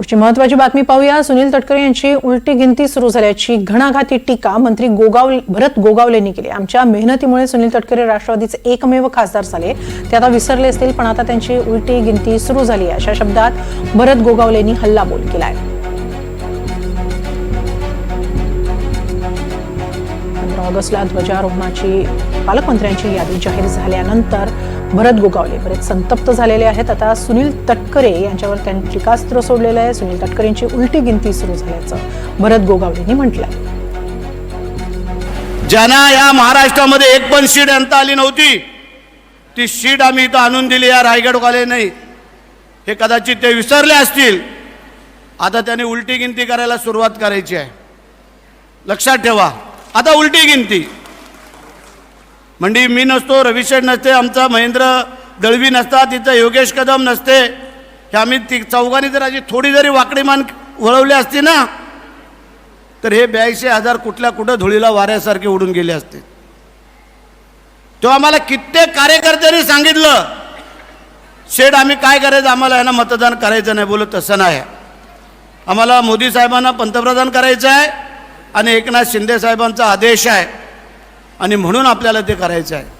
पुढची महत्वाची बातमी पाहूया. सुनील तटकरे यांची उलटी गिनती सुरू झाल्याची घणाघाती टीका मंत्री गोगाव भरत गोगावलेंनी केली. आमच्या मेहनतीमुळे सुनील तटकरे राष्ट्रवादीचे एकमेव खासदार झाले. ते आता विसरले असतील पण आता त्यांची उलटी गिनती सुरू झाली आहे. अशा शब्दात भरत गोगावलेंनी हल्लाबोल केला आहे. ऑगस्टला ध्वजारोहणाची पालकमंत्र्यांची यादी जाहीर झाल्यानंतर भरत गोगावले बरेच संतप्त झालेले आहेत. आता सुनील तटकरे यांच्यावर त्यांनी टीकास्त्र सोडलेलं आहे. सुनील तटकरेंची उलटी गिनती सुरू झाल्याचं भरत गोगावलेंनी म्हटलंय. ज्यांना या महाराष्ट्रामध्ये एक पण सीट आणता आली नव्हती ती सीट आम्ही इथं आणून दिली या रायगड नाही. हे कदाचित ते विसरले असतील. आता त्यांनी उलटी गिनती करायला सुरुवात करायची आहे. लक्षात ठेवा. आता उलटी गिनती. म्हणजे मी नसतो रविशेठ नसते आमचा महेंद्र दळवी नसता तिथं योगेश कदम नसते. हे आम्ही ती चौघांनी जर अशी थोडी जरी वाकडीमान वळवली असती ना तर हे ब्याऐंशी हजार कुठल्या कुठं धुळीला वाऱ्यासारखे उडून गेले असते. तेव्हा आम्हाला कित्येक कार्यकर्त्यांनी सांगितलं शेठ आम्ही काय करायचं? आम्हाला यांना मतदान करायचं नाही. बोलत तसं नाही आम्हाला मोदी साहेबांना पंतप्रधान करायचं आहे. आणि एकनाथ शिंदे साहेबांचा आदेश आहे. आणि म्हणून आपल्याला ते करायचं आहे.